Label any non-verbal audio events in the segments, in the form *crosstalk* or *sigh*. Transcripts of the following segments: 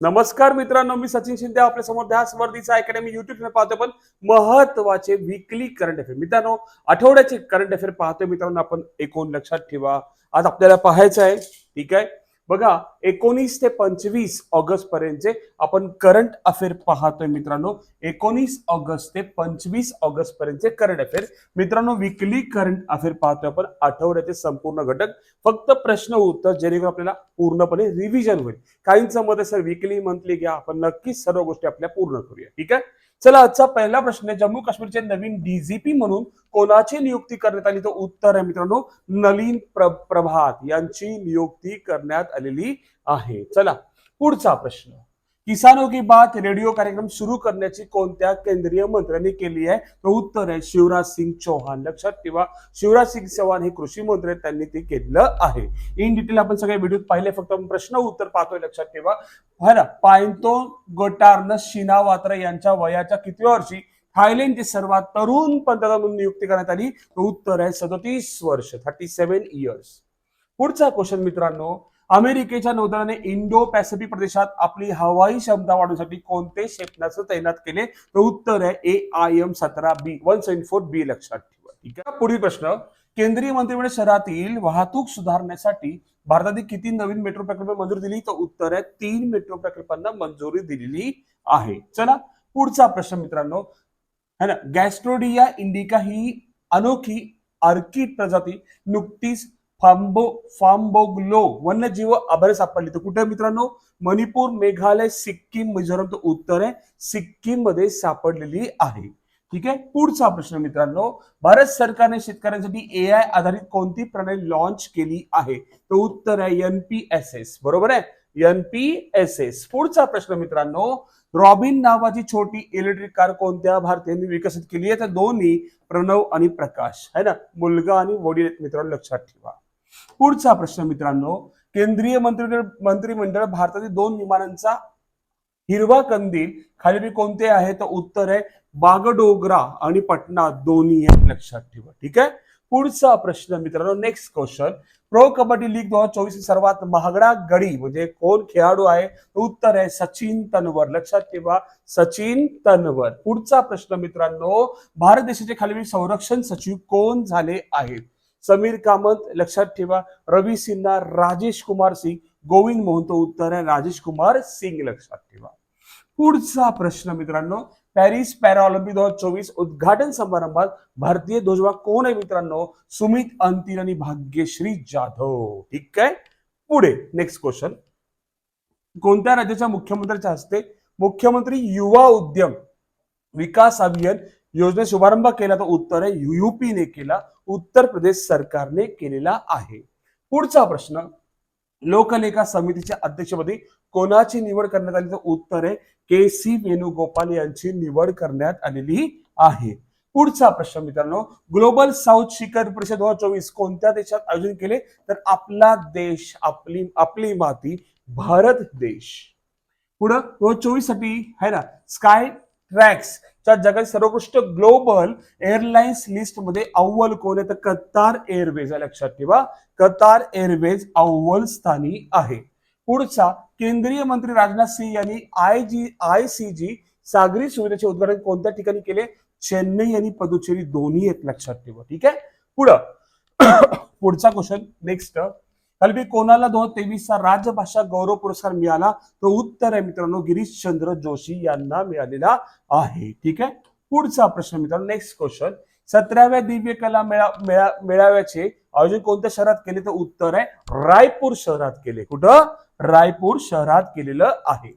नमस्कार मित्रांनो मी सचिन शिंदे आपल्यासमोर ध्यास वर्दीचा अकॅडमी युट्यूब चॅनल पाहतो पण महत्त्वाचे विकली करंट अफेअर मित्रांनो आठवड्याचे करंट अफेअर पाहतोय मित्रांनो आपण एकूण लक्षात ठेवा. आज आपल्याला पाहायचं आहे ठीक आहे? बघा एकोणीस ते पंचवीस ऑगस्ट पर्यंतचे आपण करंट अफेअर पाहतोय मित्रांनो एकोणीस ऑगस्ट ते पंचवीस ऑगस्ट पर्यंतचे करंट अफेअर मित्रांनो विकली करंट अफेअर पाहतोय आपण आठवड्याचे संपूर्ण घटक. फक्त प्रश्न उत्तर जेणेकरून आपल्याला पूर्णपणे रिव्हिजन होईल. काहींचं मत सर विकली मंथली घ्या आपण नक्कीच सर्व गोष्टी आपल्या पूर्ण करूया. ठीक आहे? चला आजचा पहिला प्रश्न आहे. जम्मू काश्मीरचे नवीन डीजीपी म्हणून कोणाची नियुक्ती करण्यात आली? तर उत्तर आहे मित्रांनो नलीन प्र प्रभात यांची नियुक्ती करण्यात आलेली आहे. चला पुढचा प्रश्न. किसानों की बात रेडिओ कार्यक्रम सुरू करण्याची कोणत्या केंद्रीय मंत्र्यांनी केली आहे? तर उत्तर आहे शिवराज सिंग चौहान. लक्षात ठेवा शिवराज सिंग चौहान हे कृषी मंत्री आहेत, त्यांनी ते केलं आहे. इन डिटेल आपण सगळे व्हिडिओ पाहिले फक्त प्रश्न उत्तर पाहतोय लक्षात ठेवा. हा ना? पायंतो गोटार्न शिनावात्र यांच्या वयाच्या कितव्या वर्षी थायलंडची सर्वात तरुण पंतप्रधान म्हणून नियुक्ती करण्यात आली? तर उत्तर आहे सदतीस वर्ष थर्टी सेव्हन इयर्स पुढचा क्वेश्चन मित्रांनो अमेरिकेच्या नौदलाने इंडो पॅसिफिक प्रदेशात आपली हवाई क्षमता वाढवण्यासाठी कोणते क्षेपणास्त्र तैनात केले? तर उत्तर आहे ए आय एम सतरा B one seven four B लक्षात ठेवा. ठीक आहे? पुढील प्रश्न. केंद्रीय मंत्रिमंडळ शहरातील वाहतूक सुधारण्यासाठी भारतातील किती नवीन मेट्रो प्रकल्प मंजुरी दिली? तर उत्तर आहे तीन मेट्रो प्रकल्पांना मंजुरी दिलेली आहे. चला पुढचा प्रश्न मित्रांनो. है ना? गॅस्ट्रोडिया इंडिका ही अनोखी अर्किड प्रजाती नुकतीच फांबो फांबोग्लो वन्यजीव आभार सापडले. तर कुठे मित्रांनो? मणिपूर मेघालय सिक्कीम मिझोरम तर उत्तर आहे. सिक्कीममध्ये सापडलेली आहे. ठीक आहे? पुढचा प्रश्न मित्रांनो भारत सरकारने शेतकऱ्यांसाठी ए आय आधारित कोणती प्रणाली लॉन्च केली आहे? तर उत्तर आहे एनपीएसएस बरोबर आहे? एनपीएसएस पुढचा प्रश्न मित्रांनो रॉबिन नावाची छोटी इलेक्ट्रिक कार कोणत्या भारतीयांनी विकसित केली आहे? तर दोन्ही प्रणव आणि प्रकाश. है ना? मुलगा आणि वडील मित्रांनो लक्षात ठेवा. पुढचा प्रश्न मित्रांनो केंद्रीय मंत्रिमंडळ मंत्रिमंडळ भारतातील दोन विमानांचा हिरवा कंदील. खाली कोणते आहे? तर उत्तर आहे बागडोगरा आणि पटना. दोन्ही आहेत लक्षात ठेवा ठीक आहे? पुढचा प्रश्न मित्रांनो next question pro kabaddi league दोन हजार चोवीस सर्वात महागडा गडी म्हणजे कोण खेळाडू आहे? उत्तर आहे सचिन तन्वर. लक्षात ठेवा सचिन तन्वर. पुढचा प्रश्न मित्रांनो भारत देशाचे खालील संरक्षण सचिव कोण झाले आहेत? समीर कामत लक्षात ठेवा रवी सिन्हा राजेश कुमार सिंग गोविंद मोहनतो उत्तर आहे राजेश कुमार सिंग लक्षात ठेवा. पुढचा प्रश्न मित्रांनो पॅरिस पॅराऑलिम्पिक दोन हजार चोवीस उद्घाटन समारंभात भारतीय ध्वजवा कोण आहे मित्रांनो? सुमित अंतिल आणि भाग्यश्री जाधव. ठीक आहे? पुढे नेक्स्ट क्वेश्चन कोणत्या राज्याच्या मुख्यमंत्र्यांच्या हस्ते मुख्यमंत्री युवा उद्यम विकास अभियान योजने शुभारंभ केला तर उत्तर आहे. युपीने केला उत्तर प्रदेश सरकारने केलेला आहे. पुढचा प्रश्न लोकलेखा समितीच्या अध्यक्षपदी कोणाची निवड करण्यात आली? तर उत्तर आहे के सी वेणुगोपाल यांची निवड करण्यात आलेली आहे. पुढचा प्रश्न मित्रांनो ग्लोबल साऊथ शिखर परिषद दोन हजार चोवीस कोणत्या देशात आयोजन केले? तर आपला देश आपली आपली माती भारत देश. पुढं दोन हजार चोवीससाठी आहे ना? स्काय ट्रॅक्स च्या जगातील सर्वोत्कृष्ट ग्लोबल एअरलाइन्स लिस्टमध्ये अव्वल कोण आहे? तर कतार एअरवेज आहे लक्षात ठेवा. कतार एअरवेज अव्वल स्थानी आहे. पुढचा केंद्रीय मंत्री राजनाथ सिंह यांनी I G I C G सागरी सुविधेचे उद्घाटन कोणत्या ठिकाणी केले? चेन्नई आणि पदुचेरी दोन्ही आहेत लक्षात ठेवा. ठीक आहे? पुढं. *coughs* पुढचा क्वेश्चन नेक्स्ट कालबी कोणाला दोन तेवीसचा राजभाषा गौरव पुरस्कार मिळाला तर उत्तर आहे मित्रांनो गिरीश चंद्र जोशी यांना मिळालेला आहे. ठीक आहे? पुढचा प्रश्न मित्रांनो नेक्स्ट क्वेश्चन सतराव्या दिव्य कला मेळा मेळाव्याचे आयोजन कोणत्या शहरात केले? तर उत्तर आहे रायपूर शहरात केले. कुठं? रायपूर शहरात केलेलं आहे.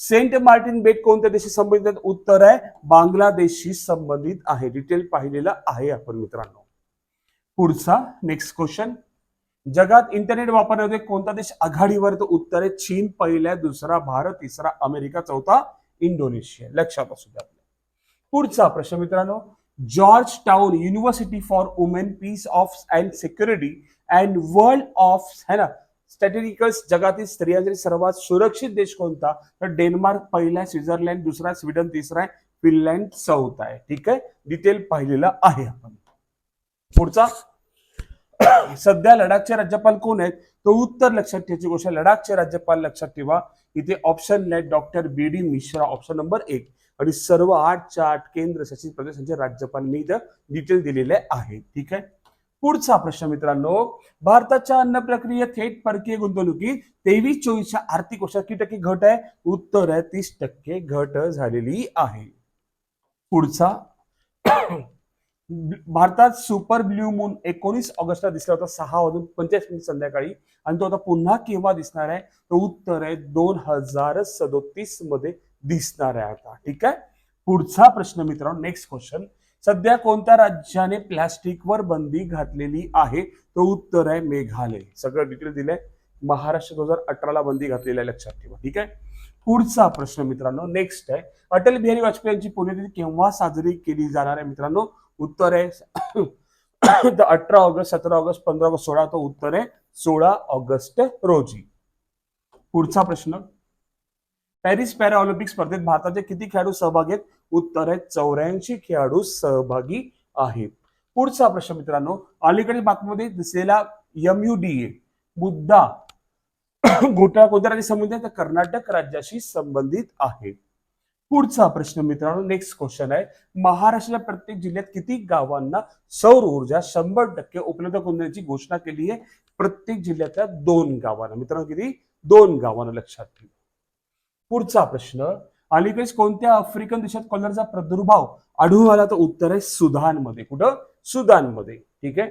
सेंट मार्टिन बेट कोणत्या देशी संबंधित उत्तर आहे बांगलादेशशी संबंधित आहे. डिटेल पाहिलेलं आहे आपण मित्रांनो. पुढचा नेक्स्ट क्वेश्चन जगात इंटरनेट वापरण्यामध्ये कोणता देश आघाडीवर? तर उत्तर आहे चीन पहिल्या दुसरा भारत तिसरा अमेरिका चौथा इंडोनेशिया. लक्षात असू द्या. पुढचा प्रश्न मित्रांनो Georgetown university for women peace of and security and world of है ना? स्टॅटिस्टिकल्स जगातील स्त्रियांसाठी सर्वात सुरक्षित देश कोणता? तर डेन्मार्क पहिला स्वित्झर्लंड दुसरा स्वीडन तिसरा आहे फिनलँड चौथा आहे. ठीक आहे? डिटेल पाहिलेलं आहे आपण. पुढचा सध्या लडाखचे राज्यपाल कोण आहेत? तो उत्तर लक्षात ठेवायची गोष्ट लडाखचे राज्यपाल लक्षात ठेवा. इथे ऑप्शन आहेत doctor B D Mishra option number एक. आणि सर्व आठच्या आठ केंद्र शासित प्रदेशांचे राज्यपाल मी इथं डिटेल दिलेले आहे. ठीक आहे? पुढचा प्रश्न मित्रांनो भारताच्या अन्न प्रक्रियेत थेट परकीय गुंतवणुकीत तेवीस चोवीसच्या आर्थिक वर्षात किती टक्के घट आहे? उत्तर आहे तीस टक्के घट झालेली आहे. पुढचा भारतात सुपर ब्ल्यू मून एकोणीस ऑगस्टला दिसला होता सहा वाजून पंचेचाळीस मिनिट संध्याकाळी. आणि तो आता पुन्हा केव्हा दिसणार आहे? तो उत्तर आहे दोन हजार सदोतीसमध्ये दिसणार आहे आता. ठीक आहे? पुढचा प्रश्न मित्रांनो नेक्स्ट क्वेश्चन सध्या कोणत्या राज्याने प्लॅस्टिकवर बंदी घातलेली आहे? तो उत्तर आहे मेघालय. सगळं डिटेल दिलंय. महाराष्ट्र दोन हजार अठराला बंदी घातलेली आहे लक्षात ठेवा. ठीक आहे? पुढचा प्रश्न मित्रांनो नेक्स्ट आहे. अटल बिहारी वाजपेयी यांची पुण्यतिथी केव्हा साजरी केली जाणार आहे मित्रांनो? उत्तर आहे *coughs* अठरा ऑगस्ट सतरा ऑगस्ट पंधरा ऑगस्ट सोळा तो उत्तर आहे सोळा ऑगस्ट रोजी. पुढचा प्रश्न. पॅरिस पॅरा ऑलिम्पिक स्पर्धेत भारताचे किती खेळाडू सहभागी आहेत? उत्तर आहे चौऱ्याऐंशी खेळाडू सहभागी आहेत. पुढचा प्रश्न मित्रांनो अलीकडील बातमीमध्ये दिसलेला एमयुडीए मुद्दा *coughs* घोटाळा कोणत्या राज्याशी संबंधित आहे? तर कर्नाटक राज्याशी संबंधित आहे. पुढचा प्रश्न मित्रांनो नेक्स्ट क्वेश्चन आहे. महाराष्ट्राच्या प्रत्येक जिल्ह्यात किती गावांना सौर ऊर्जा शंभर टक्के उपलब्ध करून देण्याची घोषणा केली आहे? प्रत्येक जिल्ह्यातल्या दोन गावांना. मित्रांनो किती? दोन गावांना लक्षात ठेवा. पुढचा प्रश्न अलीकडेच कोणत्या आफ्रिकन देशात कॉलरचा प्रादुर्भाव आढळून आला? तर उत्तर आहे सुदानमध्ये. कुठं? सुदानमध्ये. ठीक आहे?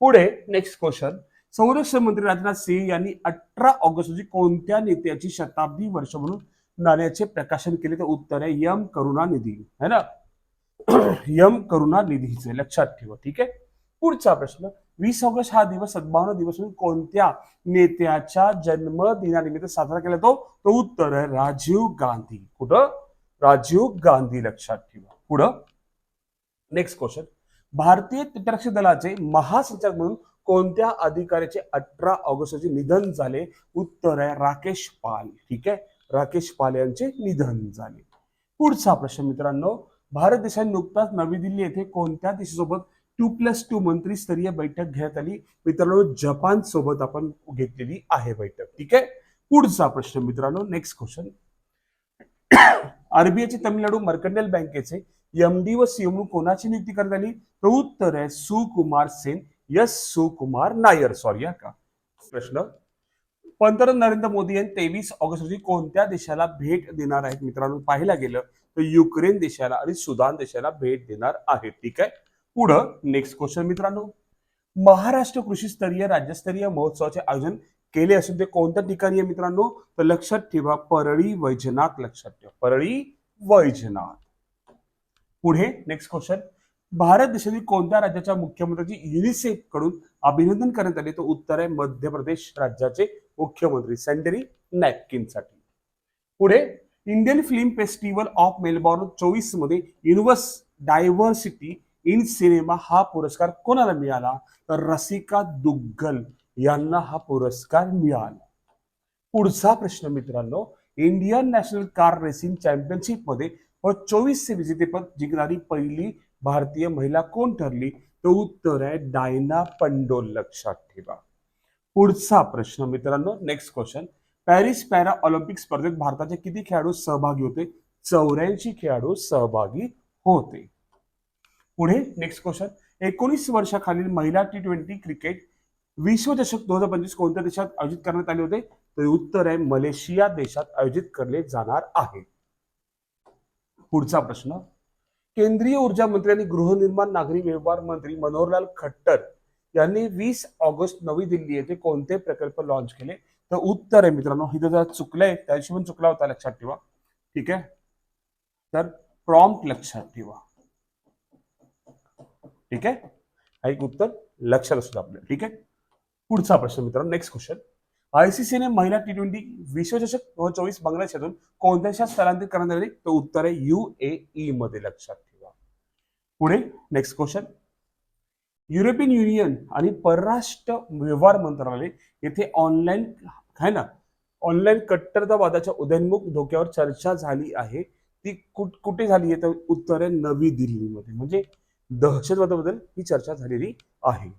पुढे नेक्स्ट क्वेश्चन संरक्षण मंत्री राजनाथ सिंह यांनी अठरा ऑगस्ट रोजी कोणत्या नेत्याची शताब्दी वर्ष म्हणून नाण्याचे प्रकाशन केले तर उत्तर आहे यम करुणानिधी है ना? *clears throat* यम करुणानिधीचे लक्षात ठेवा ठीक आहे? पुढचा प्रश्न वीस ऑगस्ट हा दिवस सद्भावना दिवस म्हणून कोणत्या नेत्याच्या जन्मदिनानिमित्त साजरा केला तो तो उत्तर आहे राजीव गांधी. कुठं? राजीव गांधी लक्षात ठेवा. पुढं? नेक्स्ट क्वेश्चन भारतीय तटरक्षक दलाचे महासंचालक म्हणून कोणत्या अधिकाऱ्याचे अठरा ऑगस्ट निधन झाले? उत्तर आहे राकेश पाल ठीक आहे? राकेश पाल यांचे निधन झाले. पुढचा प्रश्न मित्रांनो भारत देशाने नुकताच नवी दिल्ली येथे कोणत्या देशासोबत टू प्लस टू मंत्रीस्तरीय बैठक घेण्यात आली? मित्रांनो जपान सोबत आपण घेतलेली आहे बैठक. ठीक आहे? पुढचा प्रश्न मित्रांनो नेक्स्ट क्वेश्चन आरबीआयचे तामिळनाडू मर्कंडल बँकेचे एमडी व सीएम कोणाची नियुक्ती करण्यात आली? तर उत्तर आहे सुकुमार सेन यस सुकुमार नायर. सॉरी का? प्रश्न पंतप्रधान नरेंद्र मोदी यांनी तेवीस ऑगस्ट रोजी कोणत्या देशाला भेट देणार आहेत? मित्रांनो पाहायला गेलं तर युक्रेन देशाला आणि सुदान देशाला भेट देणार आहेत. ठीक आहे? पुढं नेक्स्ट क्वेश्चन मित्रांनो. महाराष्ट्र कृषी स्तरीय राज्यस्तरीय महोत्सवाचे आयोजन केले असून ते कोणत्या ठिकाणी आहे मित्रांनो? तर लक्षात ठेवा परळी वैजनाथ लक्षात ठेवा. परळी वैजनाथ. पुढे नेक्स्ट क्वेश्चन भारत देशातील कोणत्या राज्याच्या मुख्यमंत्र्यांची युनिसेफकडून अभिनंदन करण्यात आले? तर उत्तर आहे मध्य प्रदेश राज्याचे मुख्यमंत्री सॅनिटरी नॅपकिनसाठी. पुढे Indian film festival of Melbourne चोवीसमध्ये युनिव्हर्स डायव्हर्सिटी इन सिनेमा हा पुरस्कार कोणाला मिळाला? तर रसिका दुग्गल यांना हा पुरस्कार मिळाला. पुढचा प्रश्न मित्रांनो इंडियन नॅशनल कार रेसिंग चॅम्पियनशिपमध्ये व चोवीसचे विजेतेपद जिंकणारी पहिली भारतीय महिला कोण ठरली? तर उत्तर आहे डायना पंडोल. लक्षात ठेवा. पुढचा प्रश्न मित्रांनो next question Paris para Olympic स्पर्धेत भारताचे किती खेळाडू सहभागी होते? चौऱ्याऐंशी खेळाडू सहभागी होते. पुढे नेक्स्ट क्वेश्चन एकोणीस वर्षाखालील महिला टी ट्वेंटी क्रिकेट विश्वचषक दोन हजार पंचवीस कोणत्या देशात आयोजित करण्यात आले होते? तर उत्तर आहे मलेशिया देशात आयोजित केले जाणार आहे. पुढचा प्रश्न. केंद्रीय ऊर्जा मंत्री आणि गृहनिर्माण नागरी व्यवहार मंत्री मनोहरलाल खट्टर त्यांनी वीस ऑगस्ट नवी दिल्ली येथे कोणते प्रकल्प लॉन्च केले? तर उत्तर आहे मित्रांनो इथं जर चुकलंय त्याशी पण चुकला होता लक्षात ठेवा. ठीक आहे? तर प्रॉम्प्ट लक्षात ठेवा. ठीक आहे? हा एक उत्तर लक्षात असतो आपल्याला. ठीक आहे? पुढचा प्रश्न मित्रांनो नेक्स्ट क्वेश्चन आयसीसीने महिला टी ट्वेंटी विश्वचषक दोन हजार चोवीस बांगलादेशातून कोणत्या स्थलांतरित करण्यात आले? तर उत्तर आहे यू ए ई मध्ये लक्षात ठेवा. पुढे नेक्स्ट क्वेश्चन युरोपियन युनियन आणि परराष्ट्र व्यवहार मंत्रालय येथे ऑनलाईन आहे ना? ऑनलाईन कट्टरतावादाच्या उदयनमुख धोक्यावर चर्चा झाली आहे. ती कुठ कुठे झाली आहे? तर उत्तर आहे नवी दिल्लीमध्ये. म्हणजे दहशतवादाबद्दल ही चर्चा झालेली आहे.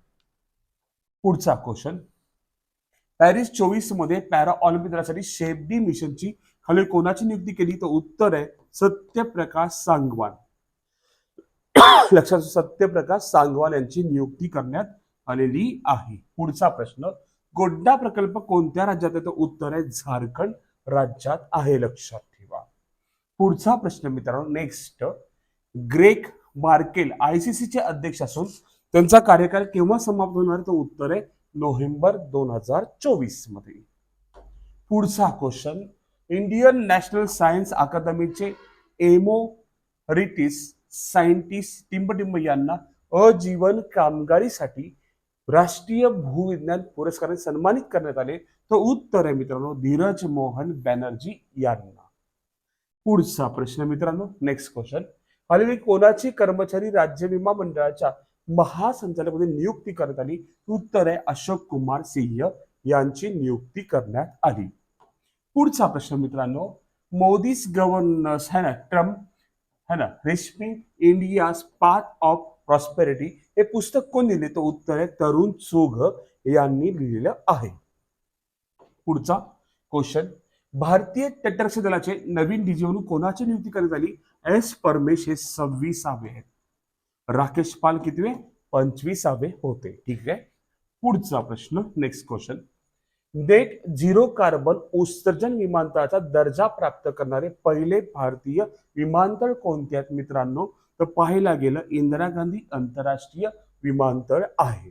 पुढचा क्वेश्चन पॅरिस चोवीसमध्ये पॅरा ऑलिम्पिक दलासाठी शेबडी मिशनची खाली कोणाची नियुक्ती केली? तर उत्तर आहे सत्यप्रकाश सांगवान. लक्षात सत्यप्रकाश सांगवान यांची नियुक्ती करण्यात आलेली आहे. पुढचा प्रश्न गोड्डा प्रकल्प कोणत्या राज्यात आहे? तर उत्तर आहे झारखंड राज्यात आहे लक्षात ठेवा. पुढचा प्रश्न मित्रांनो नेक्स्ट ग्रेक मार्केल आयसीसी चे अध्यक्ष असून त्यांचा कार्यकाळ केव्हा समाप्त होणार तर उत्तर आहे नोव्हेंबर दोन हजार चोवीसमध्ये. पुढचा क्वेश्चन इंडियन नॅशनल सायन्स अकादमीचे एमो रिटिस सायंटिस्ट टिंबटिंब यांना अजीवन कामगारीसाठी राष्ट्रीय भूविज्ञान पुरस्काराने सन्मानित करण्यात आले. तर उत्तर आहे मित्रांनो धीरज मोहन बॅनर्जी यांना. पुढचा प्रश्न मित्रांनो नेक्स्ट क्वेश्चन खालील कोणाची कर्मचारी राज्य विमा मंडळाच्या महासंचालकपदी नियुक्ती करण्यात आली? उत्तर आहे अशोक कुमार सिंह यांची नियुक्ती करण्यात आली. पुढचा प्रश्न मित्रांनो मोदीज गव्हर्नर्स है ना ट्रम्प है ना? रेशमी इंडिया पाथ ऑफ प्रॉस्पेरिटी हे पुस्तक कोण लिहिले? तर उत्तर आहे तरुण चोघ यांनी लिहिलेलं आहे. पुढचा क्वेश्चन भारतीय तटरक्षक दलाचे नवीन डीजी म्हणून कोणाची नियुक्ती करण्यात आली? एस परमेश हे सव्वीसावे आहेत. राकेश पाल कितवे? पंचवीसावे होते. ठीक आहे? पुढचा प्रश्न next question net zero carbon उत्सर्जन विमानतळाचा दर्जा प्राप्त करणारे पहिले भारतीय विमानतळ कोणते आहेत मित्रांनो? तर पाहायला गेलं इंदिरा गांधी आंतरराष्ट्रीय विमानतळ आहे.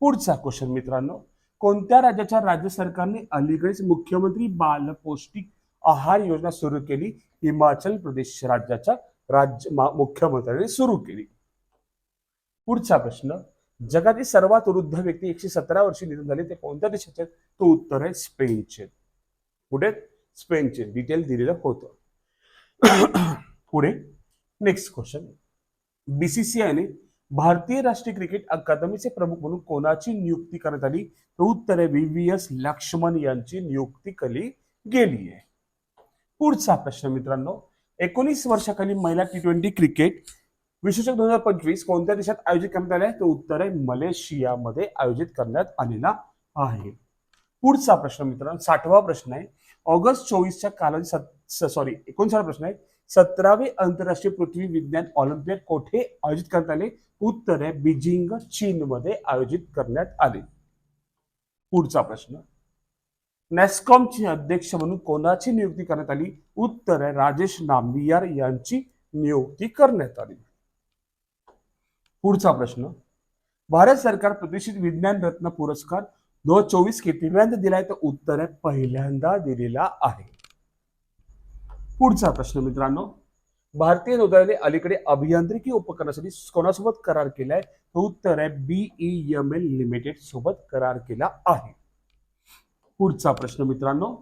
पुढचा क्वेश्चन मित्रांनो कोणत्या राज्याच्या राज्य सरकारने अलीकडेच मुख्यमंत्री बाल पौष्टिक आहार योजना सुरू केली? हिमाचल प्रदेश राज्याच्या राज्य मुख्यमंत्र्यांनी सुरू केली. पुढचा प्रश्न जगातील सर्वात वृद्ध व्यक्ती एकशे सतरा वर्षी निधन झाले ते कोणत्या देशाचे तो उत्तर आहे स्पेनचे. पुढे स्पेनचे. डिटेल दिलेलं होतं. *clears throat* पुढे नेक्स्ट क्वेश्चन बीसीसीआयने भारतीय राष्ट्रीय क्रिकेट अकादमीचे प्रमुख म्हणून कोणाची नियुक्ती करण्यात आली? तर उत्तर आहे वी व्ही एस लक्ष्मण यांची नियुक्ती केली गेली आहे. पुढचा प्रश्न मित्रांनो एकोणीस वर्षाखाली महिला टी ट्वेंटी क्रिकेट विश्वचषक दोन हजार पंचवीस कोणत्या देशात आयोजित करण्यात आले? तर उत्तर आहे मलेशियामध्ये आयोजित करण्यात आलेला आहे. पुढचा प्रश्न मित्रांनो साठवा प्रश्न आहे. ऑगस्ट चोवीसच्या कालावधी सॉरी एकोणसाठ प्रश्न आहे. सतरावे आंतरराष्ट्रीय पृथ्वी विज्ञान ऑलिम्पिक कोठे आयोजित करण्यात आले? उत्तर आहे बीजिंग चीनमध्ये आयोजित करण्यात आले. पुढचा प्रश्न नॅस्कॉमचे अध्यक्ष म्हणून कोणाची नियुक्ती करण्यात आली? उत्तर आहे राजेश नांबियार यांची नियुक्ती करण्यात आली. पुढचा प्रश्न. भारत सरकार प्रतिष्ठित विज्ञान रत्न पुरस्कार दोन हजार चोवीस कितव्यांदा दिलाय? तर उत्तर आहे पहिल्यांदा दिलेला आहे. पुढचा प्रश्न मित्रांनो भारतीय नौदलाने अलीकडे अभियांत्रिकी उपकरणासाठी कोणासोबत करार केलाय? तर उत्तर आहे बीईएम एल लिमिटेड सोबत करार केला आहे. पुढचा प्रश्न मित्रांनो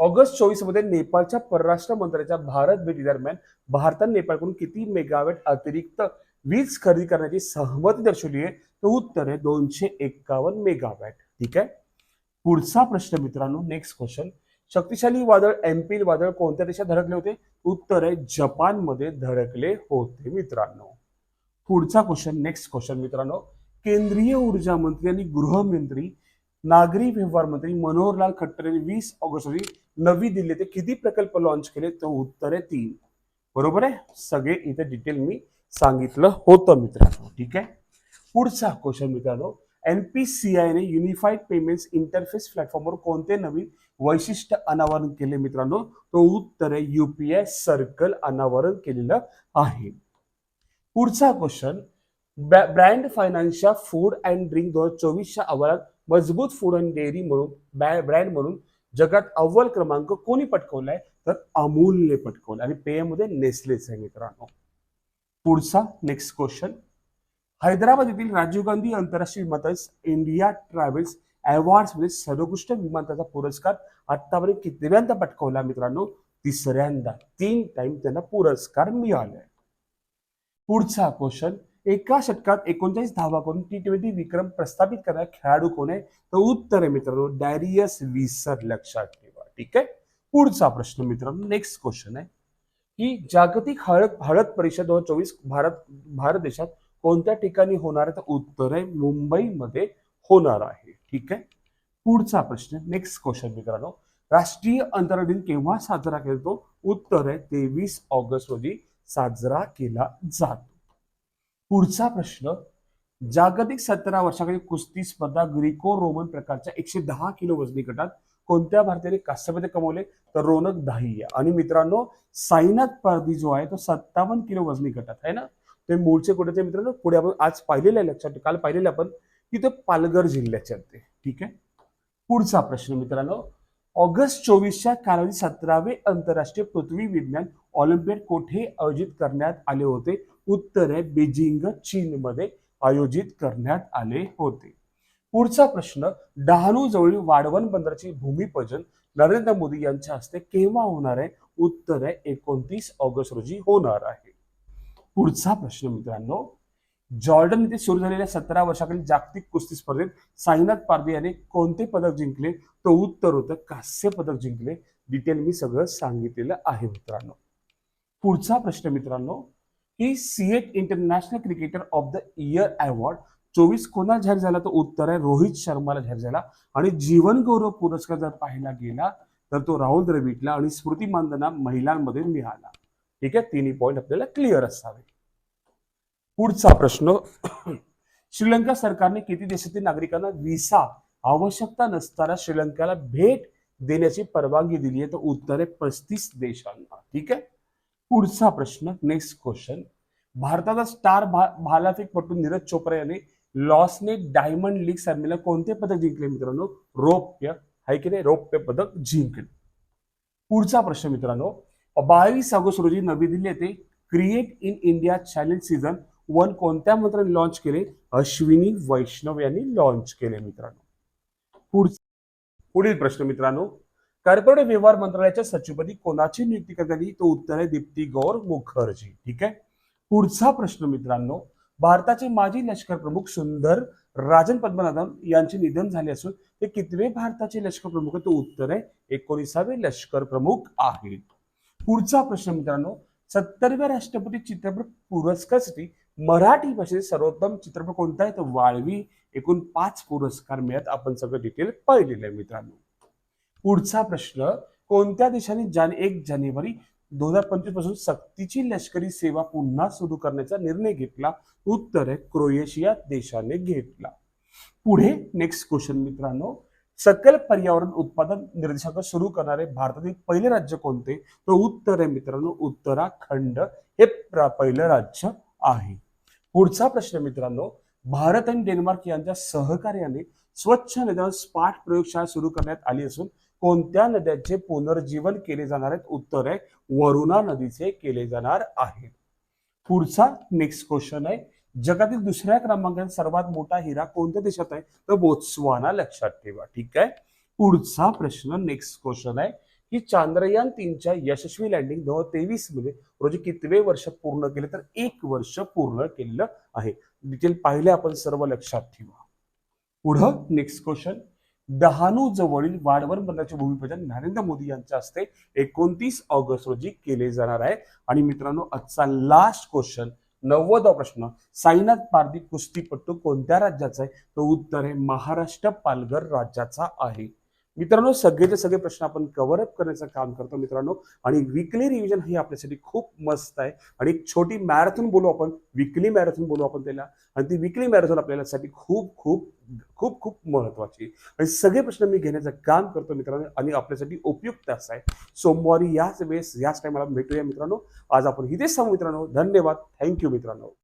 ऑगस्ट चोवीसमध्ये नेपाळच्या परराष्ट्र मंत्र्याच्या भारत भेटी दरम्यान भारताने नेपाळकडून किती मेगावॅट अतिरिक्त वीज खरेदी करण्याची सहमती दर्शवली आहे. तर उत्तर आहे दोनशे एक्कावन्न मेगावॅट. ठीक आहे? पुढचा प्रश्न मित्रांनो नेक्स्ट क्वेश्चन शक्तिशाली वादळ एम्पिल वादळ कोणत्या देशात धडकले होते? उत्तर आहे जपानमध्ये धडकले होते मित्रांनो. पुढचा क्वेश्चन नेक्स्ट क्वेश्चन मित्रांनो. केंद्रीय ऊर्जा मंत्री आणि गृहमंत्री नागरी व्यवहार मंत्री मनोहरलाल खट्टर यांनी वीस ऑगस्ट रोजी नवी दिल्ली ते किती प्रकल्प लॉन्च केले? तर उत्तर आहे तीन. बरोबर आहे? सगळे इथे डिटेल मी सांगितलं होतं मित्रांनो ठीक आहे? पुढचा क्वेश्चन मित्रांनो एन पी सी आयने युनिफाईड पेमेंट्स इंटरफेस प्लॅटफॉर्मवर कोणते नवीन वैशिष्ट्य अनावरण केले मित्रांनो? तो उत्तर आहे युपीआय सर्कल अनावरण केलेलं आहे. पुढचा क्वेश्चन ब्रँड फायनान्सच्या फूड अँड ड्रिंक दोन हजार चोवीसच्या अहवालात मजबूत फूड अँड डेअरी म्हणून ब्रँड म्हणून जगात अव्वल क्रमांक कोणी पटकवलाय? तर अमूलने पटकवला आणि पेयमध्ये नेसलेच आहे मित्रांनो. पुढचा नेक्स्ट क्वेश्चन हैदराबाद येथील राजीव गांधी आंतरराष्ट्रीय विमानतळ इंडिया ट्रॅव्हल्स अवॉर्ड्समध्ये सर्वोत्कृष्ट विमानतळाचा पुरस्कार आतापर्यंत कितव्यांदा पटकवला मित्रांनो? तिसऱ्यांदा. तीन टाइम त्यांना पुरस्कार मिळालाय पुढचा क्वेश्चन एका षटकात एकोणचाळीस धावा करून टी ट्वेंटी विक्रम प्रस्थापित करणारा खेळाडू कोण आहे? तर उत्तर आहे मित्रांनो डॅरियस विसर लक्षात ठेवा. ठीक आहे? पुढचा प्रश्न मित्रांनो नेक्स्ट क्वेश्चन आहे. की जागतिक हळद हळद परिषद दोन चोवीस भारत भारत देशात कोणत्या ठिकाणी होणार आहे? तर उत्तर आहे मुंबईमध्ये होणार आहे. ठीक आहे? पुढचा प्रश्न नेक्स्ट क्वेश्चन मित्रांनो राष्ट्रीय अंतराळ दिन केव्हा साजरा केला उत्तर आहे तेवीस ऑगस्ट रोजी साजरा केला जातो. पुढचा प्रश्न जागतिक सतरा वर्षाखालील कुस्ती स्पर्धा ग्रीको रोमन प्रकारच्या एकशे दहा किलो वजनी गटात कोणत्या भारतीयाने कांस्यपदक कमवले? तर रोनक दाहिया आणि मित्रांनो साईनाथ पारधी जो आहे तो सत्तावन्न किलो वजनी गटात आहे ना? ते मूळचे कुठेचे मित्रांनो पुढे आपण आज पाहिलेले आहे लक्षात काल पाहिलेले आपण की ते पालघर जिल्ह्याचे आहेत ते. ठीक आहे? पुढचा प्रश्न मित्रांनो ऑगस्ट चोवीसच्या कालावधी सतरावे आंतरराष्ट्रीय पृथ्वी विज्ञान ऑलिम्पियड कोठे आयोजित करण्यात आले होते? उत्तर आहे बेजिंग चीनमध्ये आयोजित करण्यात आले होते. पुढचा प्रश्न डहाणू जवळील वाढवण बंदराचे भूमिपूजन नरेंद्र मोदी यांच्या हस्ते केव्हा होणार आहे? उत्तर आहे एकोणतीस ऑगस्ट रोजी होणार आहे. पुढचा प्रश्न मित्रांनो जॉर्डन येथे सुरू झालेल्या सतरा वर्षाखालील जागतिक कुस्ती स्पर्धेत साईनाथ पारदे याने कोणते पदक जिंकले? तो उत्तर होतं कांस्य पदक जिंकले. डिटेल मी सगळं सांगितलेलं आहे मित्रांनो. पुढचा प्रश्न मित्रांनो की CEAT international cricketer of the year award चोवीस कोणा जाहीर झाला तर उत्तर आहे. रोहित शर्माला जाहीर झाला. आणि जीवन गौरव पुरस्कार जर पाहायला गेला तर तो राहुल द्रविडला आणि स्मृती मानधना महिलांमध्ये मिळाला. ठीक आहे? तिन्ही पॉईंट आपल्याला क्लिअर असावे. पुढचा प्रश्न. श्रीलंका सरकारने किती देशातील नागरिकांना व्हिसा आवश्यकता नसताना श्रीलंकेला भेट देण्याची परवानगी दिली आहे तर उत्तर आहे पस्तीस देशांना. ठीक आहे? पुढचा प्रश्न नेक्स्ट क्वेश्चन भारताचा स्टार भा भालाफेकपटू नीरज चोप्रा यांनी लॉसने डायमंड लीग सॅमीला कोणते पदक जिंकले मित्रांनो? रौप्य आहे की नाही? रौप्य पदक जिंकले. पुढचा प्रश्न मित्रांनो बावीस ऑगस्ट रोजी नवी दिल्ली येथे create in India challenge season one कोणत्या मंत्र्यांनी लॉन्च केले? अश्विनी वैष्णव यांनी लॉन्च केले मित्रांनो. पुढील प्रश्न मित्रांनो कॉर्पोरेट व्यवहार मंत्रालयाच्या सचिवपदी कोणाची नियुक्ती करण्यात आली? तो उत्तर आहे दीप्ती गौर मुखर्जी. ठीक आहे? पुढचा प्रश्न मित्रांनो भारताचे माजी लष्कर प्रमुख सुंदर राजन पद्मनाभन यांचे निधन झाले असून ते कितवे भारताचे लष्कर प्रमुख आहे तो उत्तर आहे. एकोणीसावे लष्कर प्रमुख आहेत. पुढचा प्रश्न मित्रांनो सत्तरव्या राष्ट्रपती चित्रपट पुरस्कारसाठी मराठी भाषेत सर्वोत्तम चित्रपट कोणता आहे? तर वाळवी. एकूण पाच पुरस्कार मिळत आपण सगळं डिटेल पाहिलेलं आहे मित्रांनो. पुढचा प्रश्न कोणत्या देशाने जान एक जानेवारी दोन हजार पंचवीसपासून सक्तीची लष्करी सेवा पुन्हा सुरू करण्याचा निर्णय घेतला. उत्तर आहे क्रोएशिया देशाने घेतला. पुढे नेक्स्ट क्वेश्चन मित्रांनो. सकल पर्यावरण उत्पादन निर्देशांक सुरू करणारे भारतातील पहिले राज्य कोणते? तर उत्तर आहे मित्रांनो उत्तराखंड हे पहिलं राज्य आहे. पुढचा प्रश्न मित्रांनो भारत आणि डेन्मार्क यांच्या सहकार्याने स्वच्छ नद्यांवर स्पाट प्रयोगशाळा सुरू करण्यात आली असून कोणत्या नद्यांचे पुनर्जीवन केले जाणार आहेत? उत्तर आहे वरुणा नदीचे केले जाणार आहे. पुढचा नेक्स्ट क्वेश्चन आहे. जगातील दुसऱ्या क्रमांकाचा सर्वात मोठा हिरा कोणत्या देशात आहे? तर बोत्सवाना लक्षात ठेवा ठीक आहे? पुढचा प्रश्न नेक्स्ट क्वेश्चन आहे की चांद्रयान तीनच्या यशस्वी लँडिंग दोन हजार तेवीसमध्ये रोजी कितवे वर्ष पूर्ण केले? तर एक वर्ष पूर्ण केलेलं आहे. डिटेल पाहिले आपण सर्व लक्षात ठेवा. पुढं नेक्स्ट क्वेश्चन डहाणू जवळील वाढवण बंदराचे भूमिपूजन नरेंद्र मोदी यांच्या हस्ते एकोणतीस ऑगस्ट रोजी केले जाणार आहे. आणि मित्रांनो आजचा लास्ट क्वेश्चन नव्वदा प्रश्न साईनाथ पारदी कुस्तीपट्टू कोणत्या राज्याचा आहे? तो उत्तर आहे महाराष्ट्र पालघर राज्याचा आहे. मित्रांनो सगळेचे सगळे प्रश्न आपण कव्हर अप करण्याचं काम करतो मित्रांनो. आणि विकली रिव्हिजन ही आपल्यासाठी खूप मस्त आहे. आणि एक छोटी मॅरेथॉन बोलू आपण. विकली मॅरेथॉन बोलू आपण त्याला. आणि ती विकली मॅरेथॉन आपल्यासाठी खूप खूप खूप खूप महत्वाची आणि सगळे प्रश्न मी घेण्याचं काम करतो मित्रांनो. आणि आपल्यासाठी उपयुक्त असं आहे. सोमवारी याच वेळेस याच टायमाला भेटूया मित्रांनो. आज आपण इथेच सांगू मित्रांनो. धन्यवाद. थँक्यू मित्रांनो.